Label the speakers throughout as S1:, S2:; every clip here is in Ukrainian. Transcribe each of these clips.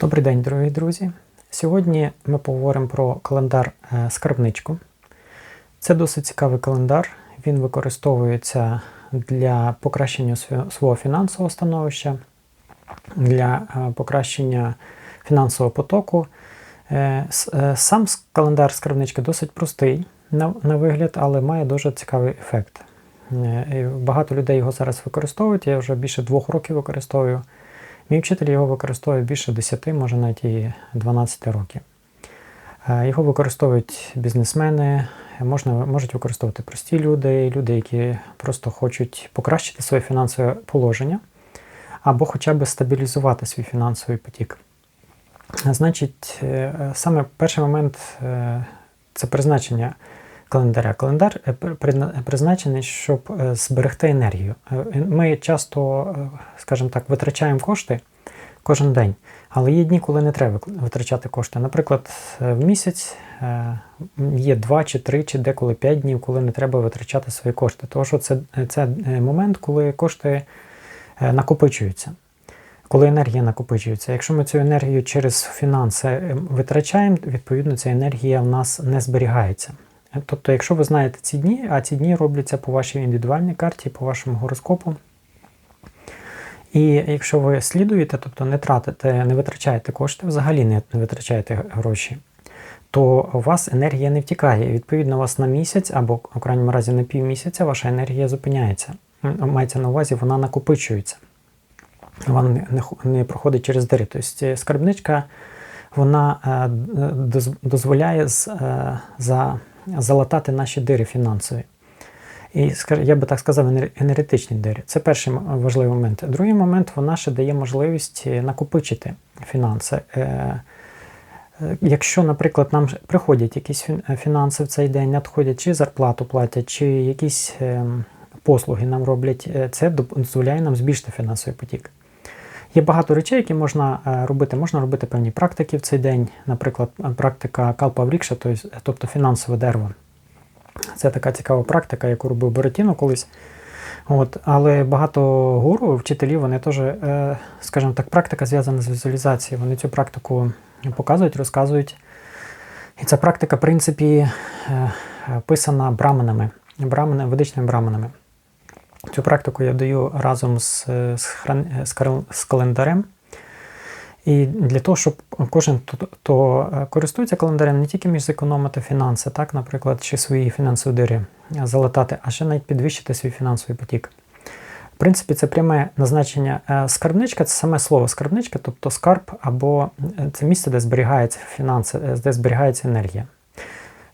S1: Добрий день, дорогі друзі. Сьогодні ми поговоримо про календар е, скарбничку. Це досить цікавий календар. Він використовується для покращення свого фінансового становища, для е, покращення фінансового потоку. Е, Сам календар скарбнички досить простий на, вигляд, але має дуже цікавий ефект. Багато людей його зараз використовують. Я вже більше двох років використовую. Мій вчитель його використовує більше 10, може навіть і 12 років. Е, Його використовують бізнесмени, можна, можуть використовувати прості люди, люди, які просто хочуть покращити своє фінансове положення або хоча б стабілізувати свій фінансовий потік. Значить, е, саме перший момент е, це призначення календаря. Календар е, призначений, щоб е, зберегти енергію. Е, Ми часто, е, скажімо так, витрачаємо кошти кожен день, але є дні, коли не треба витрачати кошти. Наприклад, е, в місяць е, є 2 чи 3, чи деколи 5 днів, коли не треба витрачати свої кошти. Тому що це, це е, момент, коли кошти е, накопичуються. Коли енергія накопичується, якщо ми цю енергію через фінанси е, витрачаємо, відповідно ця енергія в нас не зберігається. Тобто, якщо ви знаєте ці дні, а ці дні робляться по вашій індивідуальній карті, по вашому гороскопу. І якщо ви слідуєте, тобто не тратите, не витрачаєте кошти, взагалі не, витрачаєте гроші, то у вас енергія не втікає. Відповідно, у вас на місяць або в крайньому разі на півмісяця ваша енергія зупиняється. Мається на увазі, вона накопичується. Вона не, не, хо- не проходить через дири. Тобто е, скарбничка вона е, дозволяє е, за, залатати наші дири фінансові. І я би так сказав, енер- енергетичні дири. Це перший важливий момент. Другий момент вона ще дає можливість е, накопичити фінанси. Е, е, Якщо, наприклад, нам приходять якісь фінанси в цей день, надходять чи зарплату платять, чи якісь ем, послуги нам роблять, це дозволяє нам збільшити фінансовий потік. Є багато речей, які можна е, робити. Можна робити певні практики в цей день, наприклад, е, практика калпаврікша, тобто фінансове дерево. Це така цікава практика, яку робив Боретіно колись. От, але багато гуру, вчителів, вони теж, е, скажімо так, практика зв'язана з візуалізацією. Вони цю практику показують, розказують. І ця практика, в принципі, е, писана браманами, брамани, ведичними браманами. Цю практику я даю разом з, з, хран- з календарем. І для того, щоб кожен, хто, е, користується календарем, не тільки міг зекономити фінанси, так, наприклад, чи свої фінансові дири залатати, а ще навіть підвищити свій фінансовий потік. В принципі, це пряме назначення. Е, Скарбничка це саме слово скарбничка, тобто скарб або е, це місце, де зберігаються фінанси, де зберігається енергія.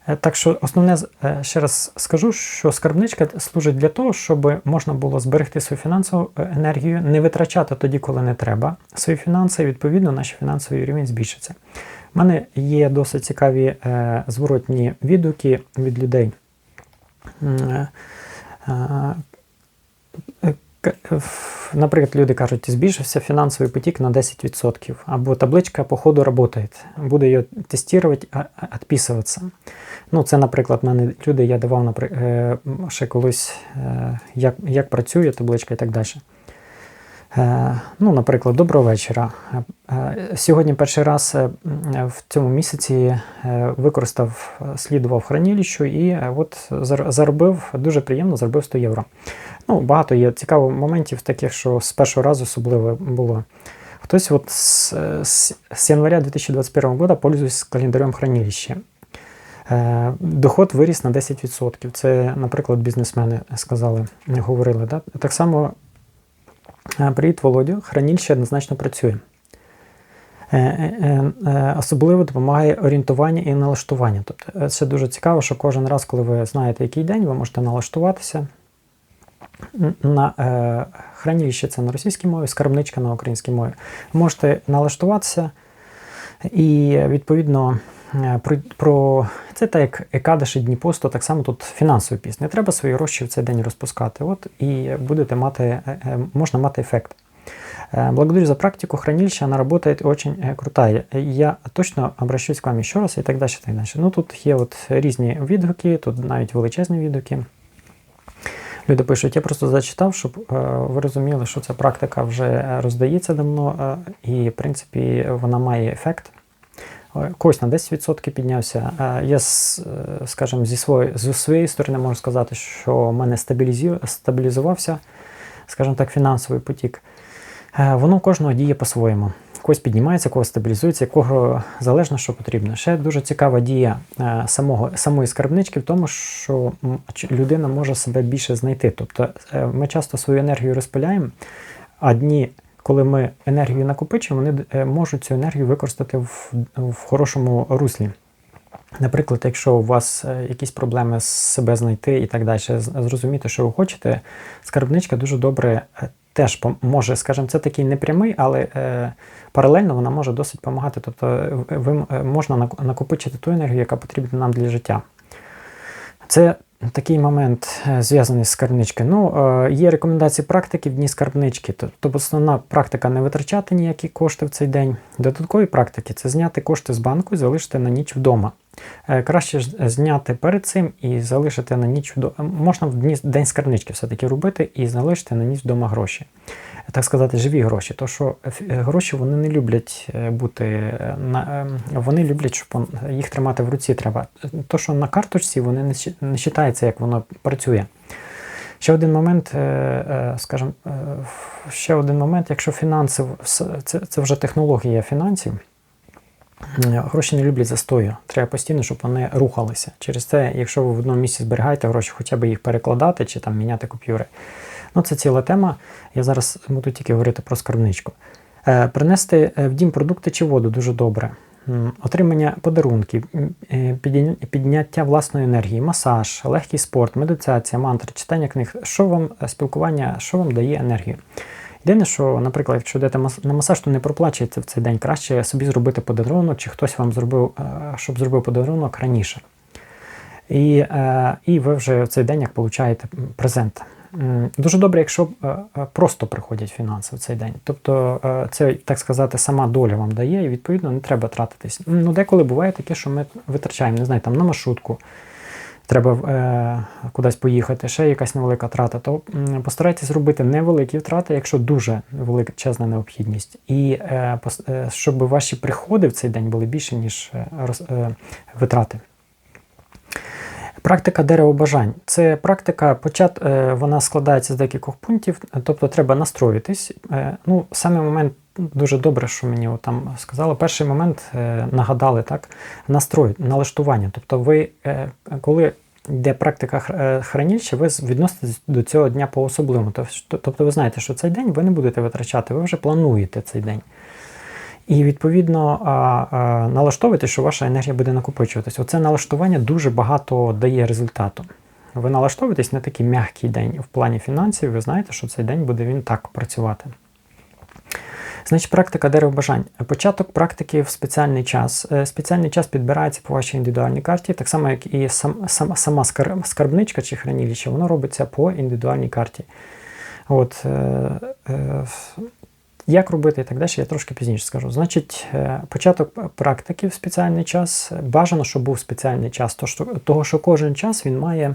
S1: Е, Так що основне е, ще раз скажу, що скарбничка служить для того, щоб можна було зберегти свою фінансову е, енергію, не витрачати тоді, коли не треба свої фінанси, і відповідно наш фінансовий рівень збільшиться. У мене є досить цікаві зворотні відгуки від людей. Е, Наприклад, люди кажуть, збільшився фінансовий потік на 10%, або табличка по ходу працює, буду її тестувати, відписуватися. Ну, це, наприклад, мене люди, я давав е, ще колись, е, як, як працює табличка і так далі. Е, Ну, наприклад, доброго вечора. Е, е, Сьогодні перший раз в цьому місяці використав, слідував хранилищу і от зар- заробив, дуже приємно, заробив 100 євро. Ну, багато є цікавих моментів, таких, що з першого разу особливо було. Хтось от з, з, з января 2021 года пользуюсь календарем хранилища. Доход виріс на 10%. Це, наприклад, бізнесмени сказали, говорили. Да? Так само, привіт, Володю, хранилище однозначно працює. Е, е, е, Особливо допомагає орієнтування і налаштування. Тобто, це дуже цікаво, що кожен раз, коли ви знаєте, який день, ви можете налаштуватися. На е, хранилище це на російській мові, скарбничка на українській мові. Можете налаштуватися і відповідно про, про це так як Екадаші Дні посту, так само тут фінансові пісні. Треба свої гроші в цей день розпускати. От і будете мати, е, е, можна мати ефект. Благодарю за практику хранилища, она работает очень крутая. Я точно обращусь к вам еще раз і так далі. Так далі. Ну тут є от різні відгуки, тут навіть величезні відгуки. Люди пишуть, я просто зачитав, щоб е, ви розуміли, що ця практика вже роздається давно, е, і, в принципі, вона має ефект. Когось на 10% піднявся. Е, Я, е, скажімо, зі своєї, зі своєї сторони можу сказати, що в мене стабілізувався, скажімо так, фінансовий потік. Е, Воно кожного діє по-своєму. Когось піднімається, когось стабілізується, кого залежно, що потрібно. Ще дуже цікава дія самого, самої скарбнички в тому, що людина може себе більше знайти. Тобто ми часто свою енергію розпиляємо, а дні, коли ми енергію накопичуємо, вони е, можуть цю енергію використати в, в хорошому руслі. Наприклад, якщо у вас е, якісь проблеми з себе знайти і так далі, зрозуміти, що ви хочете, скарбничка дуже добре е, теж може, скажімо, це такий непрямий, але паралельно вона може досить допомагати. Тобто ви, можна нак- накопичити ту енергію, яка потрібна нам для життя. Це такий момент е, зв'язаний з скарбничкою. Ну, е, є рекомендації практики в дні скарбнички. Тобто основна практика не витрачати ніякі кошти в цей день. Додаткові практики це зняти кошти з банку і залишити на ніч вдома. Е, Краще ж зняти перед цим і залишити на ніч вдома. Можна в день скарбнички все-таки робити і залишити на ніч вдома гроші. Так сказати, живі гроші. То що е, е, гроші вони не люблять е, бути е, на е, вони люблять, щоб їх тримати в руці треба. То, що на карточці вони не вважається, як воно працює. Ще один момент, е, е, скажімо, е, ще один момент, якщо фінанси, це, це вже технологія фінансів. Е, Гроші не люблять застою. Треба постійно, щоб вони рухалися. Через це, якщо ви в одному місці зберігаєте гроші, хоча б їх перекладати чи там міняти купюри. Ну, це ціла тема. Я зараз буду тільки говорити про скарбничку. Е, принести е, в дім продукти чи воду дуже добре. Отримання подарунків, підняття власної енергії, масаж, легкий спорт, медитація, мантри, читання книг. Що вам спілкування, що вам дає енергію? Єдине, що, наприклад, якщо йдете на масаж, то не проплачуєте в цей день. Краще собі зробити подарунок, чи хтось вам зробив, е, щоб зробив подарунок раніше. І, е, і ви вже в цей день як получаєте презент. Дуже добре, якщо е, просто приходять фінанси в цей день. Тобто це, так сказати, сама доля вам дає, і відповідно не треба тратитись. Ну, деколи буває таке, що ми витрачаємо, не знаю, там на маршрутку, треба е, кудись поїхати, ще якась невелика трата, то постарайтесь зробити невеликі втрати, якщо дуже величезна необхідність. І е, е, щоб ваші приходи в цей день були більше, ніж е, е, витрати. Практика деревобажань. Це практика, почат, е, вона складається з декількох пунктів, тобто треба настроїтись. Е, Ну, саме момент дуже добре, що мені там сказали. Перший момент е, нагадали так, настрой, налаштування. Тобто, ви, е, коли йде практика е, хранилища, ви відноситесь до цього дня по-особливому. Тобто ви знаєте, що цей день ви не будете витрачати, ви вже плануєте цей день. І відповідно налаштовуєте, що ваша енергія буде накопичуватись. Оце налаштування дуже багато дає результату. Ви налаштовуєтесь на такий м'який день в плані фінансів, ви знаєте, що цей день буде він так працювати. Значить, практика деревобажань. Початок практики в спеціальний час. Е, Спеціальний час підбирається по вашій індивідуальній карті, так само, як і сам, сам, сама скарбничка чи хранилище, воно робиться по індивідуальній карті. От, е, е, як робити і так далі, я трошки пізніше скажу. Значить, початок практики в спеціальний час. Бажано, щоб був спеціальний час, то того, що кожен час він має,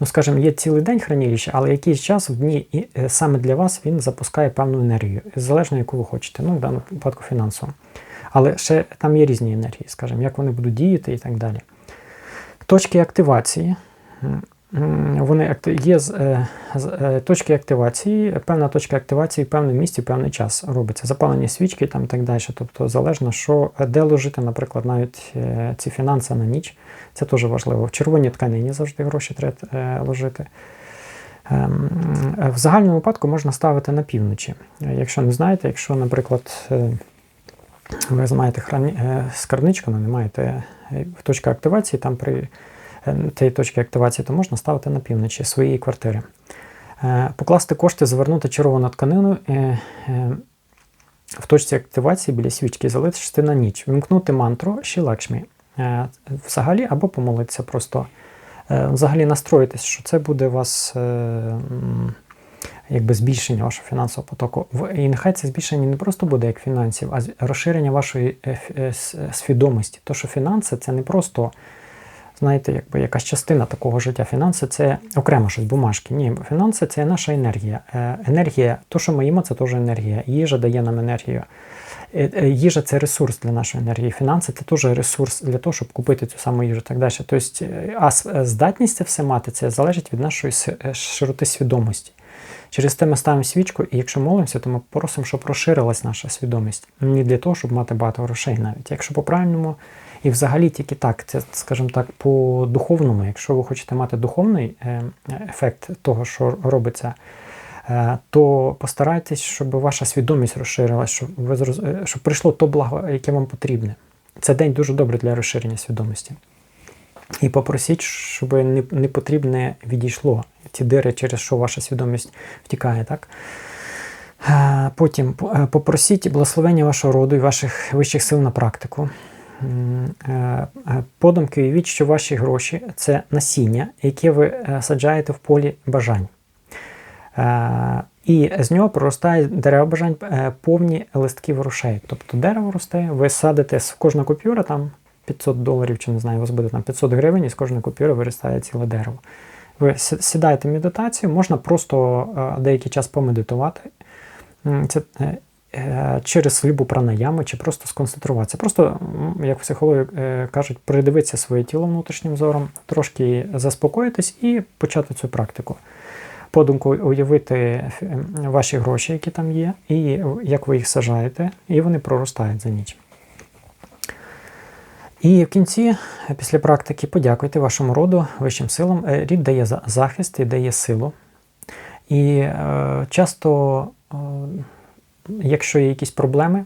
S1: ну скажімо, є цілий день хранилища, але якийсь час в дні і е, саме для вас він запускає певну енергію, залежно яку ви хочете, ну в даному випадку фінансово. Але ще там є різні енергії, скажімо, як вони будуть діяти і так далі. Точки активації. Вони є з- е, е, точки активації, певна точка активації в певному місці, в певний час робиться. Запалення свічки там і так далі. Тобто залежно, що де ложити, наприклад, навіть е, ці фінанси на ніч. Це теж важливо. В червоній тканині завжди гроші треба е, ложити. Ем, е, В загальному випадку можна ставити на півночі. Е, Якщо не знаєте, якщо, наприклад, е, ви маєте храні... е, скарбничку, але не маєте е, точка активації, там при е, тієї точки активації, то можна ставити на півночі своєї квартири. Е, Покласти кошти, завернути червону тканину е, е, в точці активації біля свічки, залишити на ніч, вимкнути мантру Шілакшмі. Е, Взагалі, або помолитися просто. Е, Взагалі настроїтись, що це буде у вас е, якби збільшення вашого фінансового потоку. І нехай це збільшення не просто буде як фінансів, а розширення вашої е, е, е, свідомості. То, що фінанси це не просто знаєте, якби якась частина такого життя. Фінанси це окремо щось, бумажки. Ні, фінанси це наша енергія. Е, енергія, то, що ми їмо, це теж енергія. Їжа дає нам енергію. Е, е, Їжа це ресурс для нашої енергії. Фінанси це теж ресурс для того, щоб купити цю саму їжу. Так далі. Тобто, а здатність це все мати, це залежить від нашої широти свідомості. Через те ми ставимо свічку, і якщо молимося, то ми просимо, щоб розширилась наша свідомість. Не для того, щоб мати багато грошей навіть. Якщо по-правильному, і взагалі тільки так, це, скажімо так, по духовному, якщо ви хочете мати духовний е, ефект того, що робиться, е, то постарайтесь, щоб ваша свідомість розширилась, щоб, ви зроз- е, щоб прийшло то благо, яке вам потрібне. Це день дуже добрий для розширення свідомості. І попросіть, щоб не, не потрібне відійшло ті дири, через що ваша свідомість втікає. Так? Потім попросіть благословення вашого роду і ваших вищих сил на практику. Е, е, Подумки уявіть, що ваші гроші це насіння, яке ви е, саджаєте в полі бажань. І з нього проростає дерева бажань повні листків грошей. Тобто дерево росте, ви садите з кожна купюра там 500 доларів, чи не знаю, у вас буде там 500 гривень, і з кожної купюри виростає ціле дерево. Ви сідаєте в медитацію, можна просто деякий час помедитувати. Це через любу пранаяму чи просто сконцентруватися. Просто, як психологи е, кажуть, придивитися своє тіло внутрішнім зором, трошки заспокоїтись і почати цю практику. Подумку уявити е, ваші гроші, які там є, і як ви їх сажаєте, і вони проростають за ніч. І в кінці, е, після практики, подякуйте вашому роду, вищим силам. Е, Рід дає захист і дає силу. І е, часто, е, якщо є якісь проблеми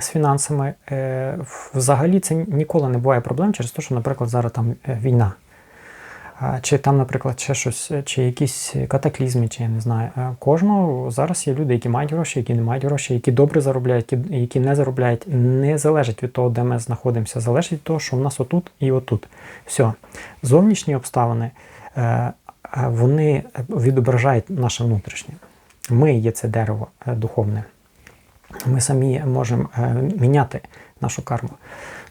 S1: з фінансами, е, взагалі це ніколи не буває проблем через те, що, наприклад, зараз там е, війна. Чи там, наприклад, ще щось, е, чи якісь катаклізми, чи я не знаю. Кожного зараз є люди, які мають гроші, які не мають грошей, які добре заробляють, які, не заробляють. Не залежить від того, де ми знаходимося, залежить від того, що в нас отут і отут. Все. Зовнішні обставини вони відображають наше внутрішнє. Ми є це дерево е, духовне. Ми самі можемо е, міняти нашу карму.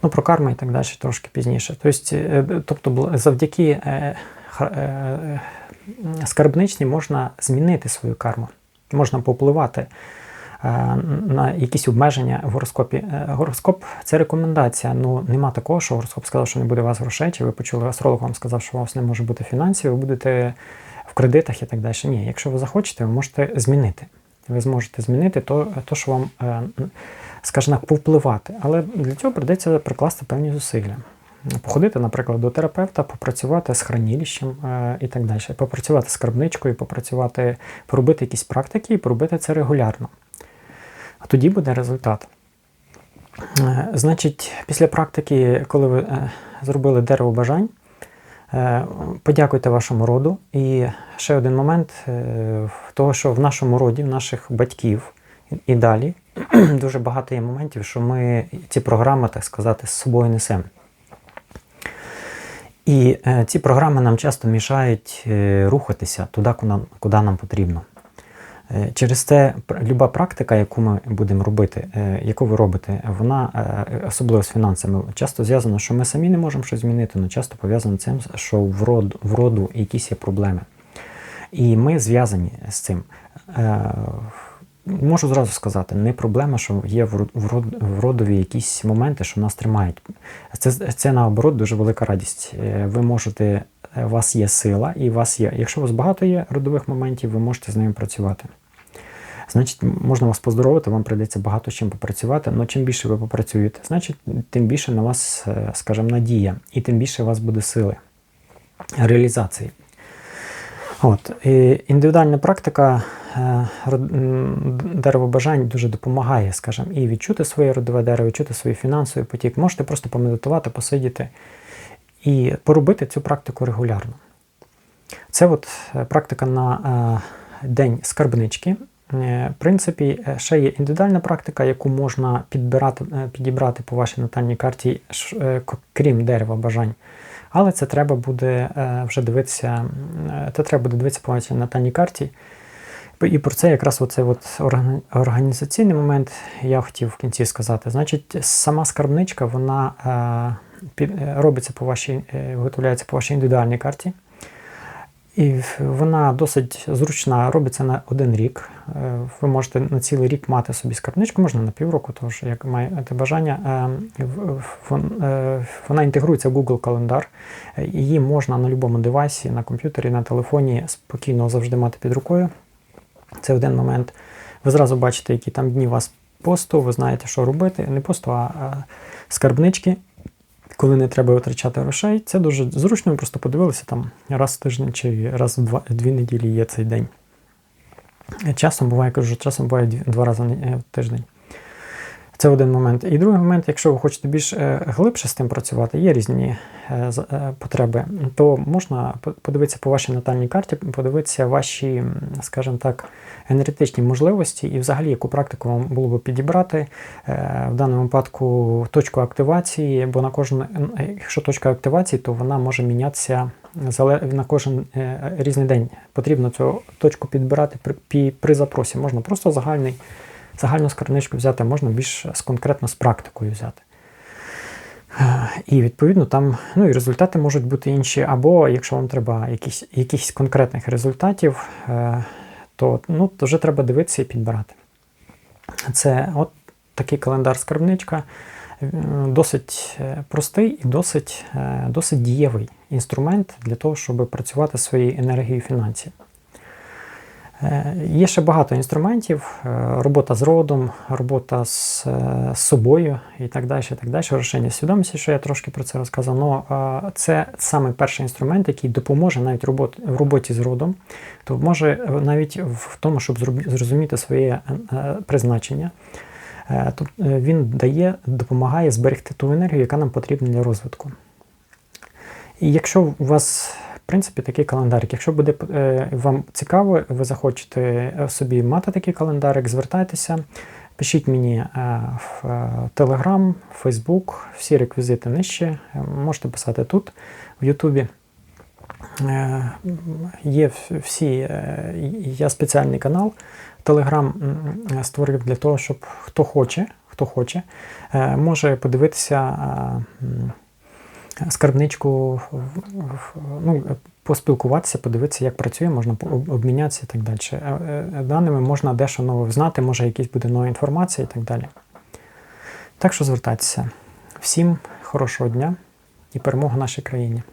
S1: Ну, про карму і так далі трошки пізніше. Тобто, е, тобто завдяки скарбничні можна змінити свою карму, можна попливати на якісь обмеження в гороскопі. Гороскоп це рекомендація. Ну нема такого, що гороскоп сказав, що не буде у вас грошей, чи ви почули астролог вам сказав, що у вас не може бути фінансів, ви будете в кредитах і так далі. Ні, якщо ви захочете, ви можете змінити. Ви зможете змінити то, то що вам, е, скажімо повпливати. Але для цього прийдеться прикласти певні зусилля. Походити, наприклад, до терапевта, попрацювати з хранилищем е, і так далі, попрацювати з скарбничкою, попрацювати, поробити якісь практики і поробити це регулярно. А тоді буде результат. Е, Значить, після практики, коли ви зробили дерево бажань, подякуйте вашому роду. І ще один момент, е, того, що в нашому роді, в наших батьків і- далі дуже багато є моментів, що ми ці програми, так сказати, з собою несемо. І е, ці програми нам часто мішають е, рухатися туди, куди нам потрібно. Е, Через пр- люба практика, яку ми будемо робити, е, яку ви робите, вона е, особливо з фінансами, часто зв'язана, що ми самі не можемо щось змінити, але часто пов'язано з цим, що в роду, в роду якісь є проблеми. І ми зв'язані з цим. Можу зразу сказати, не проблема, що є в род- в родові якісь моменти, що нас тримають. Це, це наоборот дуже велика радість. Ви можете, у вас є сила, і у вас є. Якщо у вас багато є родових моментів, ви можете з ними працювати. Значить, можна вас поздоровити, вам прийдеться багато чим попрацювати, але чим більше ви попрацюєте, значить, тим більше на вас, е, скажімо, надія, і тим більше у вас буде сили реалізації. От, і індивідуальна практика е, дерево бажань дуже допомагає, скажімо, і відчути своє родове дерево, відчути свій фінансовий потік. Можете просто помедитувати, посидіти і поробити цю практику регулярно. Це от е, практика на день скарбнички. Е, В принципі, е, ще є індивідуальна практика, яку можна підбирати, е, підібрати по вашій натальній карті, крім дерева бажань. Але це треба буде вже дивитися, це треба буде дивитися по вашій натальній карті. І про це якраз оцей от організаційний момент я хотів в кінці сказати. Значить, сама скарбничка, вона робиться по вашій, виготовляється по вашій індивідуальній карті. І вона досить зручна, робиться на один рік. Е, Ви можете на цілий рік мати собі скарбничку, можна на півроку, тож як маєте бажання. Е, е, Вона інтегрується в Google календар. Її можна на будь-якому девайсі, на комп'ютері, на телефоні спокійно завжди мати під рукою. Це один момент. Ви зразу бачите, які там дні у вас посту, ви знаєте, що робити. Не посту, а скарбнички коли не треба витрачати грошей, це дуже зручно. Ми просто подивилися там раз в тиждень чи раз в два, дві неділі є цей день. Часом буває, кажу, часом буває два рази в тиждень. Це один момент. І другий момент, якщо ви хочете більш е, глибше з тим працювати, є різні е, е, потреби, то можна подивитися по вашій натальній карті, подивитися ваші, скажімо так, енергетичні можливості і взагалі яку практику вам було би підібрати. В даному випадку точку активації, бо на кожен, якщо точка активації, то вона може мінятися на кожен різний день. Потрібно цю точку підбирати при, при запросі. Можна просто загальний, загальну скарбничку взяти, можна більш конкретно з практикою взяти. Е, І відповідно там ну, і результати можуть бути інші, або якщо вам треба якісь, якихось конкретних результатів, е, то, ну, то вже треба дивитися і підбирати. Це от такий календар скарбничка. Е, Досить простий і досить, досить дієвий інструмент для того, щоб працювати своєю енергією фінансів. Е, Є ще багато інструментів: е, робота з родом, робота з, е, з собою і так далі. і так далі. Розширення свідомості, що я трошки про це розказав. Але це саме перший інструмент, який допоможе навіть робот, в роботі з родом, то може навіть в тому, щоб зрозуміти своє призначення. Тут він дає, допомагає зберегти ту енергію, яка нам потрібна для розвитку. І якщо у вас, принципі, такий календарик, якщо буде е, вам цікаво, ви захочете е, собі мати такий календарик, звертайтеся, пишіть мені е, в Telegram, Facebook, всі реквізити нижче. Можете писати тут, в Ютубі. Є всі, я спеціальний канал Telegram м, створив для того, щоб хто хоче, хто хоче, може подивитися скарбничку, ну, поспілкуватися, подивитися, як працює, можна обмінятися і так далі. Е, е, Даними можна дещо нове знати, може якісь буде нова інформація і так далі. Так що звертайтеся. Всім хорошого дня і перемоги нашій країні.